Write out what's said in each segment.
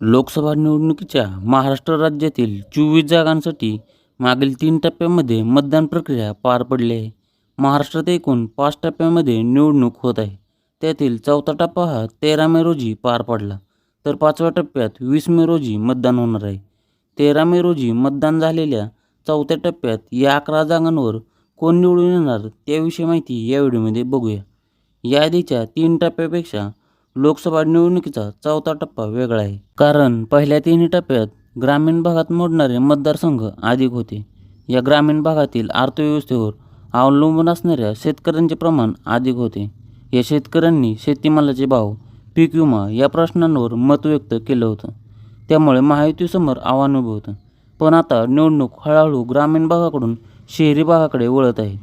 लोकसभा निवडणुकीच्या महाराष्ट्र राज्यातील चोवीस जागांसाठी मागील तीन टप्प्यामध्ये मतदान प्रक्रिया पार पडली आहे. महाराष्ट्रात एकूण पाच टप्प्यामध्ये निवडणूक होत आहे. त्यातील चौथा टप्पा हा तेरा मे रोजी पार पडला तर पाचव्या टप्प्यात वीस मे रोजी मतदान होणार आहे. तेरा मे रोजी मतदान झालेल्या चौथ्या टप्प्यात या अकरा जागांवर कोण निवडून येणार त्याविषयी माहिती या व्हिडिओमध्ये बघूया. याआधीच्या तीन टप्प्यापेक्षा लोकसभा निवडणुकीचा चौथा टप्पा वेगळा आहे. कारण पहिल्या तिन्ही टप्प्यात ग्रामीण भागात मोडणारे मतदारसंघ अधिक होते. या ग्रामीण भागातील अर्थव्यवस्थेवर अवलंबून असणाऱ्या शेतकऱ्यांचे प्रमाण अधिक होते. या शेतकऱ्यांनी शेतीमालाचे भाव पीक विमा या प्रश्नांवर मत व्यक्त केलं होतं. त्यामुळे महायुतीसमोर आव्हान उभं होतं. पण आता निवडणूक हळूहळू ग्रामीण भागाकडून शहरी भागाकडे वळत आहे.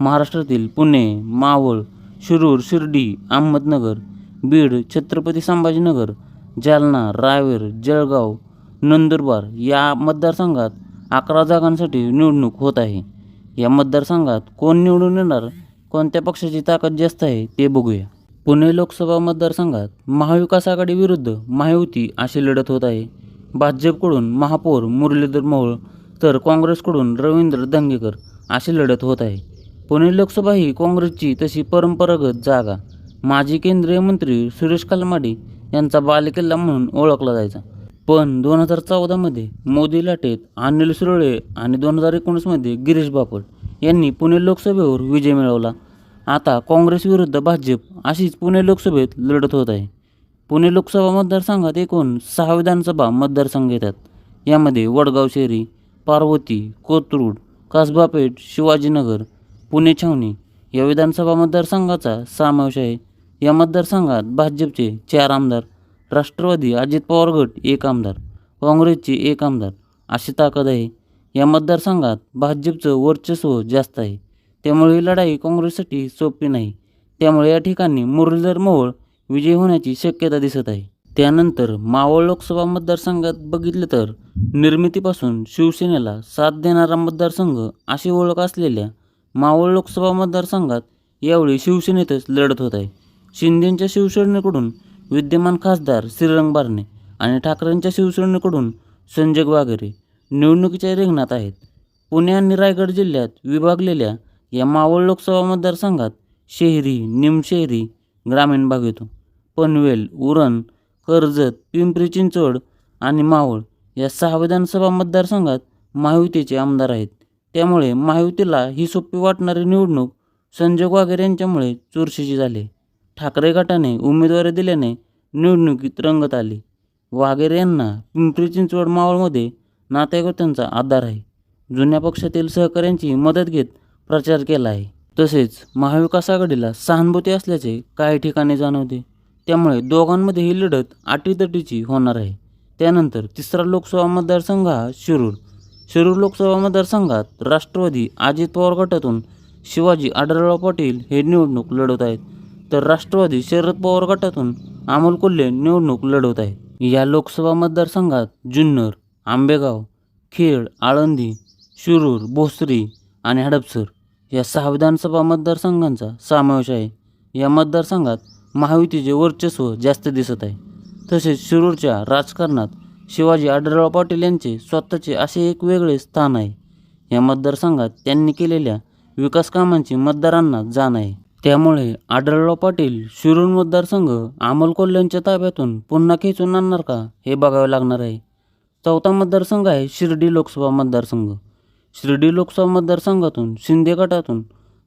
महाराष्ट्रातील पुणे मावळ शिरूर शिर्डी अहमदनगर बीड छत्रपती संभाजीनगर जालना रावेर जळगाव नंदुरबार या मतदारसंघात अकरा जागांसाठी निवडणूक होत आहे. या मतदारसंघात कोण निवडून येणार कोणत्या पक्षाची ताकद जास्त आहे ते बघूया. पुणे लोकसभा मतदारसंघात महाविकास आघाडी विरुद्ध महायुती अशी लढत होत आहे. भाजपकडून महापौर मुरलीधर मोहोळ तर काँग्रेसकडून रवींद्र दंगेकर अशी लढत होत आहे. पुणे लोकसभा ही काँग्रेसची तशी परंपरागत जागा माजी केंद्रीय मंत्री सुरेश कलमाडी यांचा बालेकिल्ला म्हणून ओळखला जायचा. पण दोन हजार चौदामध्ये मोदी लाटेत अनिल सुरळे आणि दोन हजार एकोणीसमध्ये गिरीश बापट यांनी पुणे लोकसभेवर विजय मिळवला. आता काँग्रेस विरुद्ध भाजप अशीच पुणे लोकसभेत लढत होत आहे. पुणे लोकसभा मतदारसंघात एकूण सहा विधानसभा मतदारसंघ येतात. यामध्ये वडगाव शहरी पार्वती कोथरूड कसबापेठ शिवाजीनगर पुणे छावणी या विधानसभा मतदारसंघाचा समावेश आहे. या मतदारसंघात भाजपचे चार आमदार राष्ट्रवादी अजित पवार गट एक आमदार काँग्रेसचे एक आमदार अशी ताकद आहे. या मतदारसंघात भाजपचं वर्चस्व जास्त आहे. त्यामुळे ही लढाई काँग्रेससाठी सोपी नाही. त्यामुळे या ठिकाणी मुरलीधर मोहोळ विजयी होण्याची शक्यता दिसत आहे. त्यानंतर मावळ लोकसभा मतदारसंघात बघितलं तर निर्मितीपासून शिवसेनेला साथ देणारा मतदारसंघ अशी ओळख असलेल्या मावळ लोकसभा मतदारसंघात यावेळी शिवसेनेतच लढत होत आहे. शिंदेंच्या शिवसेनेकडून विद्यमान खासदार श्रीरंग बारणे आणि ठाकरेंच्या शिवसेनेकडून संजय वाघेरे निवडणुकीच्या रिंगणात आहेत. पुणे आणि रायगड जिल्ह्यात विभागलेल्या या मावळ लोकसभा मतदारसंघात शहरी निमशहरी ग्रामीण भाग येतो. पनवेल उरण कर्जत पिंपरी चिंचवड आणि मावळ या सहा विधानसभा मतदारसंघात महायुतीचे आमदार आहेत. त्यामुळे महायुतीला ही सोपी वाटणारी निवडणूक संजय वागेरे यांच्यामुळे चुरशीची झाली ठाकरे गटाने उमेदवारी दिल्याने निवडणुकीत रंगत आली. वागेरे यांना पिंपरी चिंचवड मावळमध्ये नातेगोत्यांचा आधार आहे. जुन्या पक्षातील सहकाऱ्यांची मदत घेत प्रचार केला आहे. तसेच महाविकास आघाडीला सहानुभूती असल्याचे काही ठिकाणी जाणवते. त्यामुळे दोघांमध्ये ही लढत अटीतटीची होणार आहे. त्यानंतर तिसरा लोकसभा मतदारसंघ हा शिरूर. शिरूर लोकसभा मतदारसंघात राष्ट्रवादी अजित पवार गटातून शिवाजी आढळराव पाटील हे निवडणूक लढवत आहेत. तर राष्ट्रवादी शरद पवार गटातून अमोल कोल्हे निवडणूक लढवत आहे या लोकसभा मतदारसंघात जुन्नर आंबेगाव खेड आळंदी शिरूर भोसरी आणि हडपसर या सहा विधानसभा मतदारसंघांचा समावेश आहे. या मतदारसंघात महायुतीचे वर्चस्व जास्त दिसत आहे. तसेच शिरूरच्या राजकारणात शिवाजी आढळराव पाटील यांचे स्वतःचे असे एक वेगळे स्थान आहे. या मतदारसंघात त्यांनी केलेल्या विकास कामांची मतदारांना जाण आहे. त्यामुळे आढळराव पाटील शिरूर मतदारसंघ अमोल कोल्ह्यांच्या ताब्यातून पुन्हा खेचून आणणार का हे बघावे लागणार आहे. चौथा मतदारसंघ आहे शिर्डी लोकसभा मतदारसंघ शिर्डी लोकसभा मतदारसंघातून शिंदे गटातून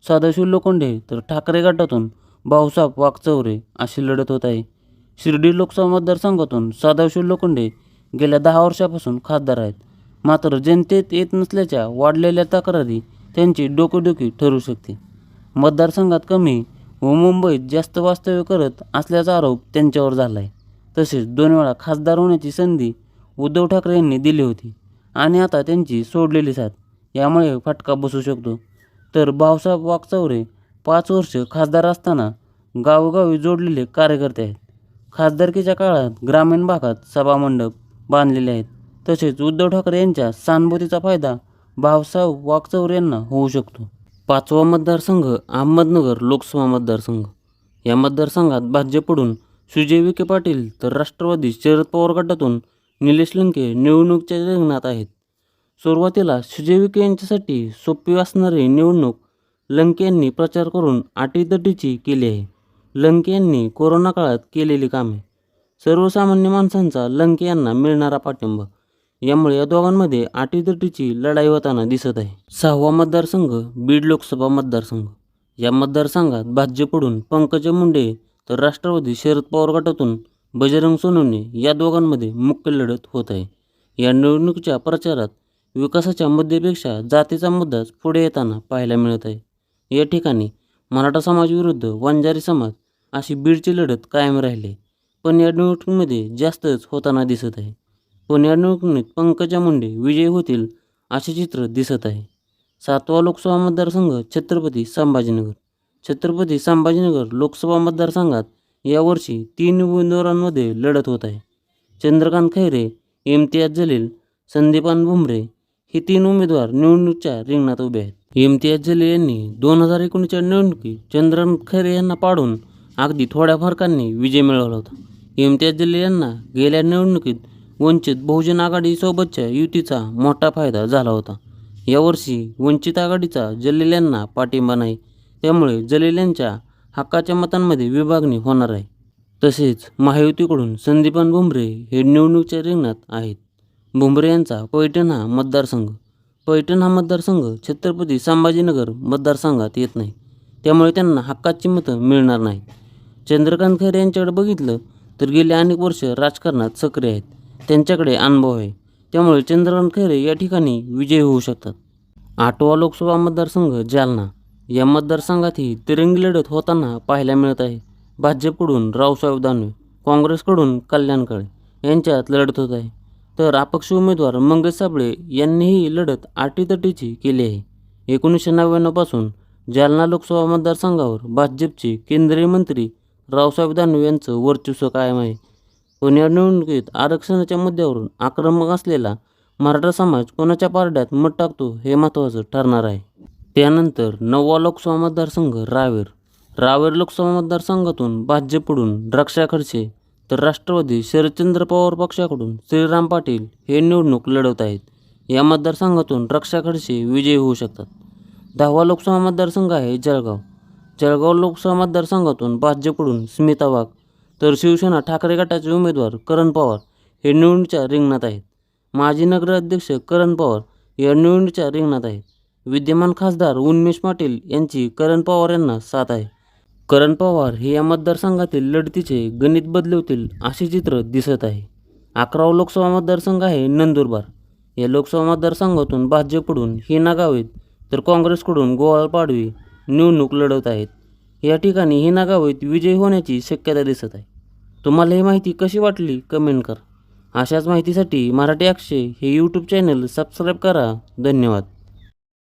सदाशिव लोखंडे तर ठाकरे गटातून भाऊसाहेब वाघचौरे अशी लढत होत आहे. शिर्डी लोकसभा मतदारसंघातून सदाशिव लोखंडे गेल्या दहा वर्षापासून खासदार आहेत. मात्र जनतेत येत नसल्याच्या वाढलेल्या तक्रारी त्यांची डोकेडोकी ठरू शकते. मतदारसंघात कमी व मुंबईत जास्त वास्तव्य करत असल्याचा आरोप त्यांच्यावर झाला आहे तसेच दोन वेळा खासदार होण्याची संधी उद्धव ठाकरे यांनी दिली होती आणि आता त्यांची सोडलेली साथ यामुळे फटका बसू शकतो. तर भाऊसाहेब वाकचौरे पाच वर्ष खासदार असताना गावोगावी जोडलेले कार्यकर्ते आहेत. खासदारकीच्या काळात ग्रामीण भागात सभामंडप बांधलेले आहेत. तसेच उद्धव ठाकरे यांच्या सहानुभूतीचा फायदा भाऊसाहेब वाकचौरे यांना होऊ शकतो. पाचवा मतदारसंघ अहमदनगर लोकसभा मतदारसंघ. या मतदारसंघात भाजपकडून सुजय विखे पाटील तर राष्ट्रवादी शरद पवार गटातून निलेश लंके निवडणुकीच्या रिंगणात आहेत. सुरुवातीला सुजय विखे यांच्यासाठी सोपी असणारी निवडणूक लंके यांनी प्रचार करून आटीदटीची केली आहे. लंके यांनी कोरोना काळात केलेली कामे. सर्वसामान्य माणसांचा लंके यांना मिळणारा पाठिंबा. यामुळे या दोघांमध्ये आटीतटीची लढाई होताना दिसत आहे. सहावा मतदारसंघ बीड लोकसभा मतदारसंघ. या मतदारसंघात भाजपकडून पंकजा मुंडे तर राष्ट्रवादी शरद पवार गटातून बजरंग सोनवणे या दोघांमध्ये मुख्य लढत होत आहे. या निवडणुकीच्या प्रचारात विकासाच्या मुद्द्यापेक्षा जातीचा मुद्दाच पुढे येताना पाहायला मिळत आहे. या ठिकाणी मराठा समाज विरुद्ध वंजारी समाज अशी बीडची लढत कायम राहिली पण या निवडणुकीमध्ये जास्तच होताना दिसत आहे. पण निवडणुकीत पंकजा मुंडे विजयी होतील असे चित्र दिसत आहे. सातवा लोकसभा मतदारसंघ छत्रपती संभाजीनगर. छत्रपती संभाजीनगर लोकसभा मतदारसंघात यावर्षी तीन उमेदवारांमध्ये लढत होत आहे. चंद्रकांत खैरे इम्तियाज जलील संदीपान भुमरे हे तीन उमेदवार निवडणुकीच्या रिंगणात उभे आहेत. इम्तियाज जलील यांनी दोन हजार एकोणीसच्या निवडणुकीत चंद्रकांत खैरे यांना पाडून अगदी थोड्या फरकांनी विजय मिळवला होता. इम्तियाज जलील यांना गेल्या निवडणुकीत वंचित बहुजन आघाडीसोबतच्या युतीचा मोठा फायदा झाला होता. यावर्षी वंचित आघाडीचा जलेल्यांना पाठिंबा नाही त्यामुळे जलेल्यांच्या हक्काच्या मतांमध्ये विभागणी होणार आहे. तसेच महायुतीकडून संदीपान भुमरे हे निवडणुकीच्या रिंगणात आहेत. भुमरे यांचा पैठण हा मतदारसंघ. पैठण हा मतदारसंघ छत्रपती संभाजीनगर मतदारसंघात येत नाही त्यामुळे त्यांना हक्काची मतं मिळणार नाहीत. चंद्रकांत खैरे यांच्याकडे बघितलं तर गेली अनेक वर्ष राजकारणात सक्रिय आहेत. त्यांच्याकडे अनुभव आहे. त्यामुळे चंद्रकांत खैरे या ठिकाणी विजयी होऊ शकतात. आठवा लोकसभा मतदारसंघ जालना. या मतदारसंघातही तिरंगी लढत होताना पाहायला मिळत आहे. भाजपकडून रावसाहेब दानवे काँग्रेसकडून कल्याण काळे यांच्यात लढत होत आहे. तर अपक्ष उमेदवार मंगेश साबळे यांनीही लढत आटीतटीची केली आहे. एकोणीसशे नव्याण्णवपासून जालना लोकसभा मतदारसंघावर भाजपचे केंद्रीय मंत्री रावसाहेब दानवे यांचं वर्चस्व कायम आहे. पण या निवडणुकीत आरक्षणाच्या मुद्द्यावरून आक्रमक असलेला मराठा समाज कोणाच्या पारड्यात मत टाकतो हे महत्त्वाचं ठरणार आहे. त्यानंतर नववा लोकसभा मतदारसंघ रावेर. रावेर लोकसभा मतदारसंघातून भाजपकडून द्राक्षा खडसे तर राष्ट्रवादी शरदचंद्र पवार पक्षाकडून श्रीराम पाटील हे निवडणूक लढवत आहेत. या मतदारसंघातून द्राक्षा खडसे विजयी होऊ शकतात. दहावा लोकसभा मतदारसंघ आहे जळगाव. जळगाव लोकसभा मतदारसंघातून भाजपकडून स्मिता वाघ तर शिवसेना ठाकरे गटाचे उमेदवार करण पवार हे निवडणुकीच्या रिंगणात आहेत. माजी नगराध्यक्ष करण पवार या निवडणुकीच्या रिंगणात आहेत. विद्यमान खासदार उन्मेष पाटील यांची करण पवार यांना साथ आहे. करण पवार हे या मतदारसंघातील लढतीचे गणित बदलवतील असे चित्र दिसत आहे. अकरावा लोकसभा मतदारसंघ आहे नंदुरबार. या लोकसभा मतदारसंघातून भाजपकडून हिना गावित तर काँग्रेसकडून गोवाळ पाडवी निवडणूक लढवत आहेत. या ठिकाणी हिना गावित विजयी होण्याची शक्यता दिसत आहे. तुम्हाला ही माहिती कशी वाटली कमेंट करा. अशाच माहितीसाठी मराठी अक्षय हे यूट्यूब चॅनल सबस्क्राईब करा. धन्यवाद.